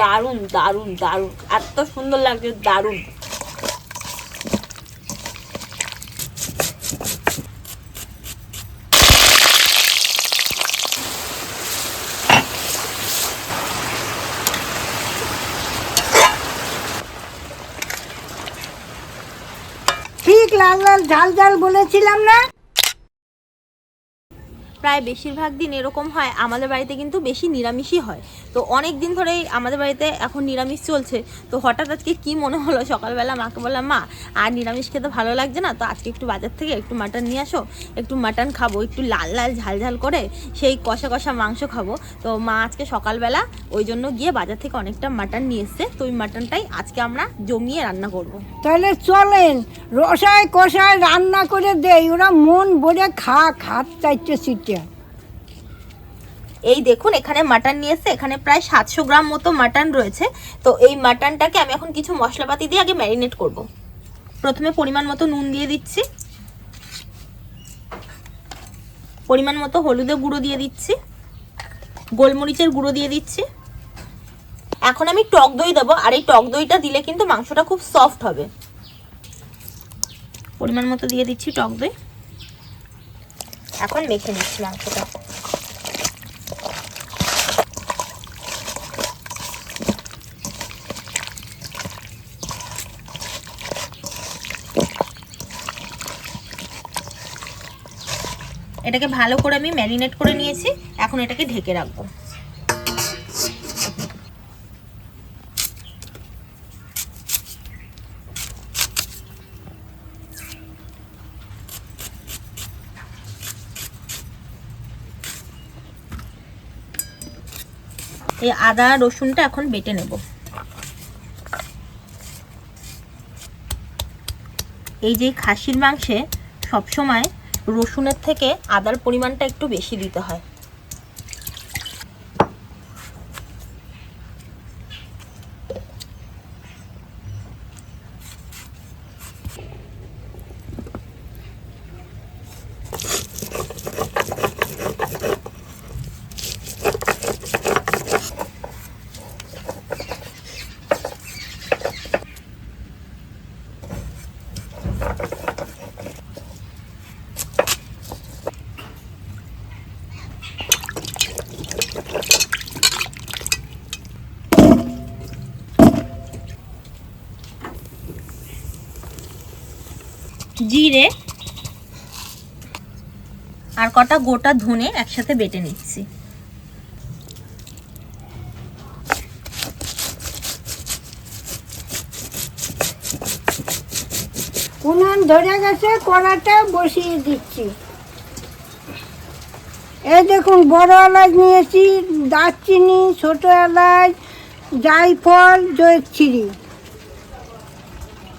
দারুণ দারুণ দারুণ। এত সুন্দর লাগছে দারুণ। ঠিক লাল লাল ঝাল ঝাল বলেছিলাম না? প্রায় বেশিরভাগ দিন এরকম হয়, আমাদের বাড়িতে কিন্তু বেশি নিরামিষই হয়। তো অনেক দিন ধরেই আমাদের বাড়িতে এখন নিরামিষ চলছে। তো হঠাৎ আজকে কি মনে হলো? সকালবেলা মাকে বললাম, মা, আর নিরামিষ খেতে ভালো লাগছে না, তো আজকে একটু বাজার থেকে একটু মাটন নিয়ে আসো। একটু মাটন খাব, একটু লাল লাল ঝাল ঝাল করে সেই কষা কষা মাংস খাব। তো মা আজকে সকালবেলা ওই জন্য গিয়ে বাজার থেকে অনেকটা মাটন নিয়ে এসছে। তো ওই মাটনটাই আজকে আমরা জমিয়ে রান্না করব। তাহলে চলেন, রসায় কষায় রান্না করে দেই, ওরা মন ভরে খা, খাত চাইছে, সিটে। এই দেখুন, এখানে মাটন নিয়ে এসছে, এখানে প্রায় সাতশো গ্রাম মতো মাটন রয়েছে। তো এই মাটনটাকে আমি এখন কিছু মশলাপাতি দিয়ে আগে ম্যারিনেট করব। প্রথমে পরিমাণ মতো নুন দিয়ে দিচ্ছি। পরিমাণ মতো হলুদের গুঁড়ো দিয়ে দিচ্ছি। গোলমরিচের গুঁড়ো দিয়ে দিচ্ছি। এখন আমি টক দই দেবো, আর এই টক দইটা দিলে কিন্তু মাংসটা খুব সফট হবে। পরিমাণ মতো দিয়ে দিচ্ছি টক দই। এখন মেখে নিচ্ছি মাংসটা। এটাকে ভালো করে আমি ম্যারিনেট করে নিয়েছি। এখন এটাকে ঢেকে রাখব। এই আদা, রসুনটা এখন বেটে নেব। এই যে খাসির মাংসে সবসময় রসুনের থেকে আদার পরিমাণটা একটু বেশি দিতে হয়। জিরে আর কটা গোটা ধনে একসাথে বেটে নিচ্ছি। উনান ধরে গেছে কড়াটা বসিয়ে দিচ্ছি। এই দেখুন, বড় এলাচ নিয়েছি, দারচিনি, ছোট এলাচ, জায়ফল জয়ছিরি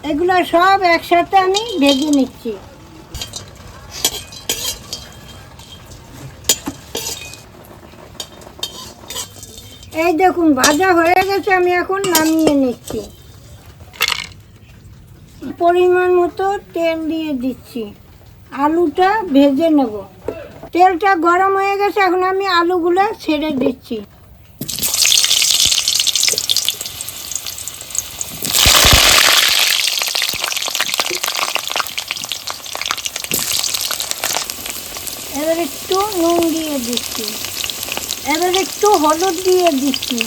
এগুলো সব একসাথে আমি ভেজে নিচ্ছি। এই দেখুন, ভাজা হয়ে গেছে, আমি এখন নামিয়ে নিচ্ছি। পরিমাণ মতো তেল দিয়ে দিচ্ছি। আলুটা ভেজে নেব। তেলটা গরম হয়ে গেছে, এখন আমি আলুগুলো ছেড়ে দিচ্ছি এবার একটু নুন দিয়ে দিচ্ছি। এবার একটু হলুদ দিয়ে দিচ্ছি।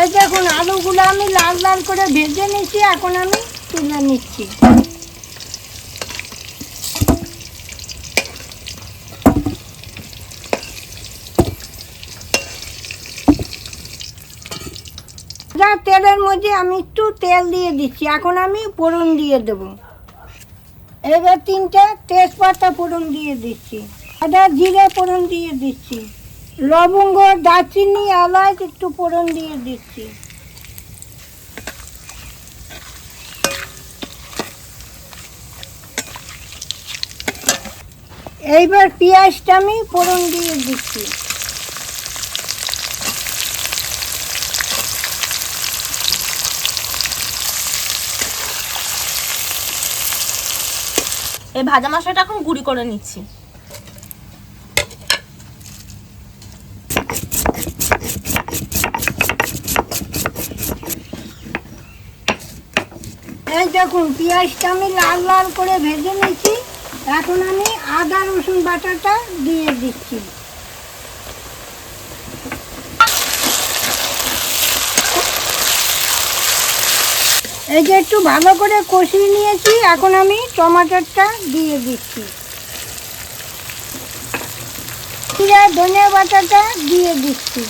এই দেখুন, আলুগুলো আমি লাল লাল করে ভেজে নিচ্ছি, এখন আমি তুলে নিচ্ছি যা মধ্যে আমি একটু তেল দিয়ে দিচ্ছি, এখন আমি ফোড়ন দিয়ে দেব। এবার তিনটে তেজপাতা ফোড়ন দিয়ে দিচ্ছি, আদা, জিরে ফোড়ন দিয়ে দিচ্ছি, লবঙ্গ, দারচিনি, এলাচ একটু ফোড়ন দিয়ে দিচ্ছি। এইবার পেঁয়াজটা আমি ফোড়ন দিয়ে দিচ্ছি। এই ভাজা মশলাটা এখন গুঁড়ি করে নিচ্ছি। এই দেখুন, পেঁয়াজটা আমি লাল লাল করে ভেজে নিয়েছি। এখন আমি আদা রসুন বাটাটা দিয়ে দিচ্ছি। এই যে একটু ভালো করে কষিয়ে নিয়েছি, এখন আমি টমাটোরটা দিয়ে দিচ্ছি। জিরা, ধনিয়া বাটাটা দিয়ে দিচ্ছি।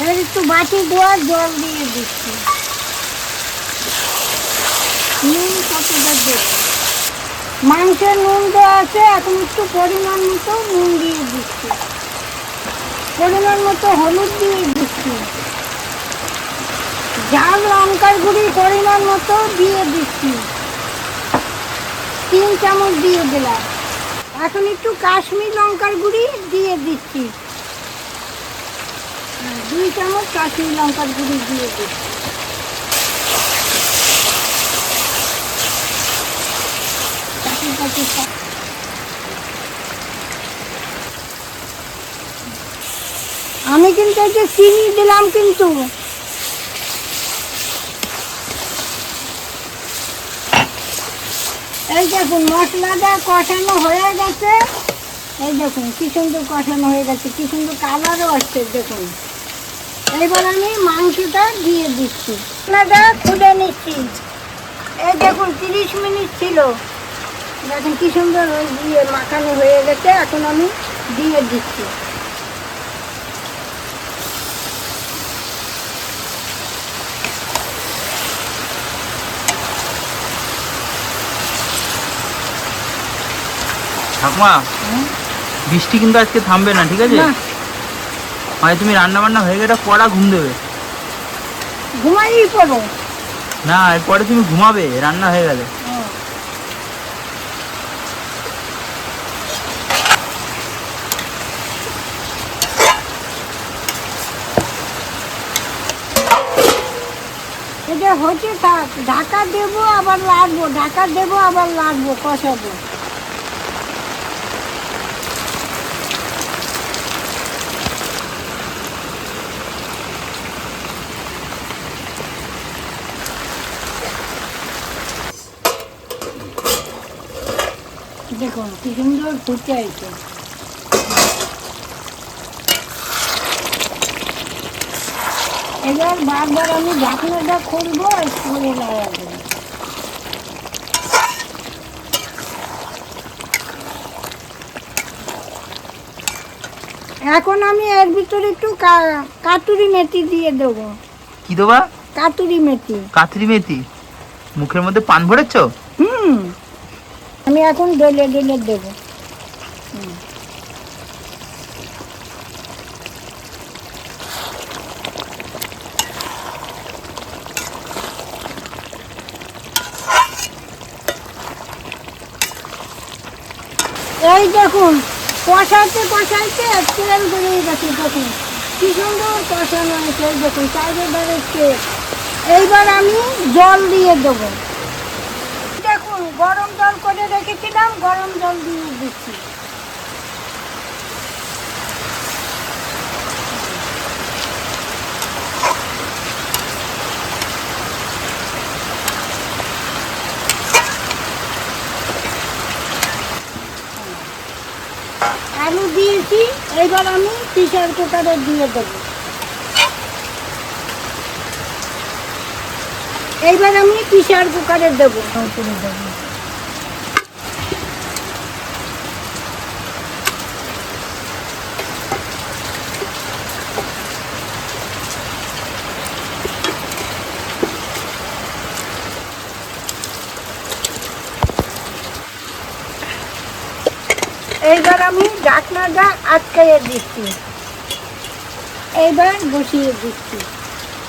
এবার একটু বাটি দেওয়া জল দিয়ে দিচ্ছি। নুন কতটা দেব? মাংসের নুন দেওয়া আছে, এখন একটু পরিমাণ মতো নুন দিয়ে দিচ্ছি। পরিমাণ মতো হলুদ দিয়ে দিচ্ছি। ঝাল লঙ্কার গুঁড়ি পরিমাণ মতো দিয়ে দিচ্ছি। তিন চামচ দিয়ে দিলাম। এখন একটু কাশ্মীর লঙ্কার গুঁড়ি দিয়ে দিচ্ছি। দুই চামচ কাশ্মীর লঙ্কার গুঁড়ি দিয়ে দিচ্ছি। আমি কিন্তু চিনি দিলাম কিন্তু। এই দেখুন, মশলাটা কষানো হয়ে গেছে। এই দেখুন, কি সুন্দর কষানো হয়ে গেছে, কি সুন্দর কালারও আসছে, দেখুন। এইবার আমি মাংসটা দিয়ে দিচ্ছি। মশলাটা খুলে নিচ্ছি। এই দেখুন, তিরিশ মিনিট ছিল। দেখুন, কি সুন্দর দিয়ে মাখানো হয়ে গেছে, এখন আমি দিয়ে দিচ্ছি। ঠাকুমা বৃষ্টি কিন্তু আজকে থামবে না ঠিক আছে? না। মানে তুমি রান্না বান্না হয়ে গেলে পড়া ঘুম দেবে। ঘুমাই পড়ো না এরপরে তুমি ঘুমাবে রান্না হয়ে গেলে। এটা হচ্ছে ঢাকা দেবো আবার লাগবো ঢাকা দেবো আবার লাগবো কষাবো। দেখুন কি সুন্দর ফুটে আছে। এবার বারবার আমি ঢাকনাটা খুলবো আর খুলে লাগাবো। এখন আমি এর ভিতরে একটু কাতুরি মেথি দিয়ে দেবো। কি দেবা? কাতুরি মেথি। কাতুরি মেথি? মুখের মধ্যে পান ভরেছ? আমি এখন ডলে ডলে দেবো। এই দেখুন, কষাইতে কষাইতে তেল বেরিয়ে গেছে, দেখুন। কি সুন্দর কষানো হয়েছে দেখুন বেরোচ্ছে এইবার আমি জল দিয়ে দেবো। গরম জল করে রেখেছিলাম, গরম জল দিয়ে দিচ্ছি। আলু দিয়েছি, এবার আমি প্রেশার কুকারে দিয়ে দেবো। এইবার আমি প্রেশার কুকারে দেবো। দেবো। এইবার আমি ঢাকনাটা আটকাইয়ে দিচ্ছি। এইবার বসিয়ে দিচ্ছি।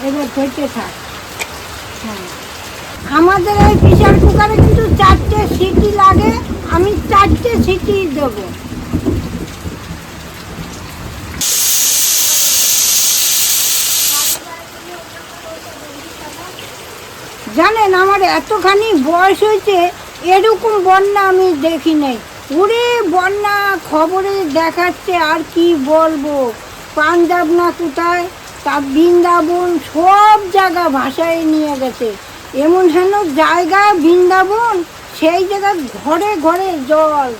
এবার ধরতে থাক। হ্যাঁ। আমাদের এই প্রেশার কুকারে কিন্তু চারটে সিটি লাগে। আমি চারটে সিটি দেবো। জানেন, আমার এতখানি বয়স হয়েছে, এরকম বন্যা আমি দেখি নাই। ওরে বন্যা খবরে দেখাচ্ছে আর কি বলব? পাঞ্জাব না কোথায়? তা বৃন্দাবন সব জায়গা ভাসায় নিয়ে গেছে। এমন হেন জায়গা বৃন্দাবন? সেই জায়গায় ঘরে ঘরে জল।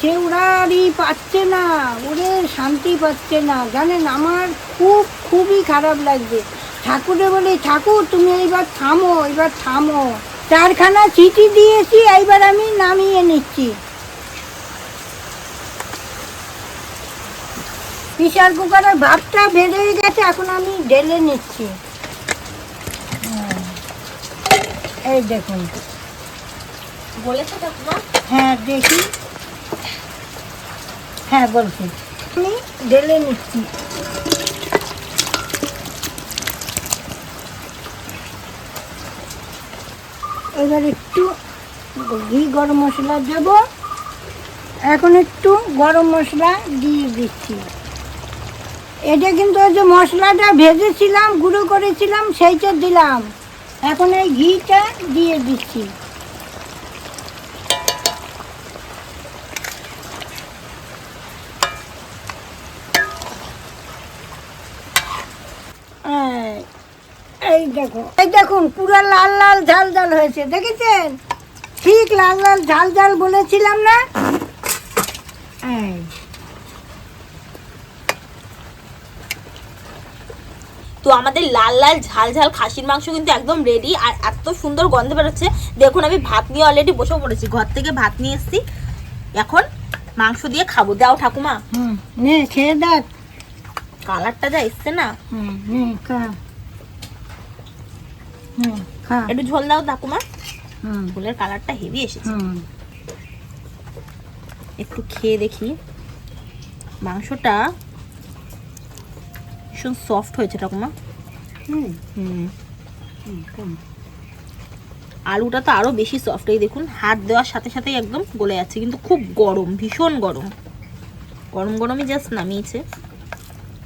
সে ওরারই পাচ্ছে না, ওরে শান্তি পাচ্ছে না। জানেন, আমার খুব, খুবই খারাপ লাগছে। ঠাকুরে বলি, ঠাকুর, তুমি এইবার থামো এবার থামো। চারখানা চিঠি দিয়েছি, এইবার আমি নামিয়ে নিচ্ছি। প্রেশার কুকারের ভাতটা বেড়ে গেছে এখন আমি ঢেলে নিচ্ছি। হুম। এই দেখুন। হ্যাঁ দেখি। হ্যাঁ বলছি। আমি ঢেলে নিচ্ছি। এবার একটু ঘি গরম মশলা দেব। এখন একটু গরম মশলা দিয়ে দিচ্ছি। এটা কিন্তু ওই যে মশলাটা ভেজেছিলাম গুঁড়ো করেছিলাম সেইটা দিলাম। এখন এই ঘিটা দিয়ে দিচ্ছি। এই, দেখো এই দেখুন পুরো লাল লাল ঝাল ঝাল হয়েছে দেখেছেন? ঠিক লাল লাল ঝাল ঝাল বলেছিলাম না এই তো আমাদের লাল লাল ঝাল ঝাল খাসির মাংস কিন্তু একদম রেডি আর এত সুন্দর গন্ধ বেরোচ্ছে। দেখুন আমি ভাত নিয়ে অলরেডি বসে পড়েছি। ঘর থেকে ভাত নিয়ে এসেছি। এখন মাংস দিয়ে খাব। দাও ঠাকুমা। নে খেয়ে দেখ। কালারটা যা এসছে না। একটু ঝোল দাও ঠাকুমা। হুম। ঝোলের কালারটা হেভি এসেছে। হুম। একটু খেয়ে দেখি। মাংসটা ভীষণ সফট হয়েছে ঠাকুমা। আলুটা তো আরও বেশি সফট এই দেখুন হাত দেওয়ার সাথে সাথে একদম গলে যাচ্ছে কিন্তু খুব গরম ভীষণ গরম। গরম গরমই জাস্ট নামিয়েছে।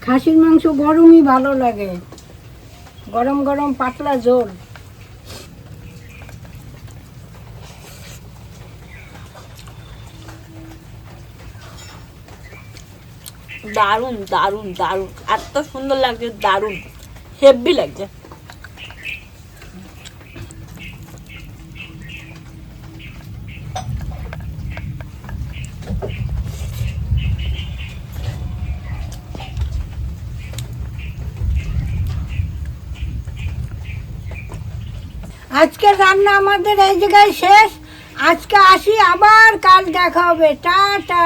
খাসির মাংস গরমই ভালো লাগে। গরম গরম পাতলা ঝোল। দারুণ দারুণ দারুণ। এত সুন্দর লাগছে দারুণ। হেভি লাগছে আজকে রান্না আমাদের এই জায়গায় শেষ। আজকে আসি, আবার কাল দেখা হবে। টাটা।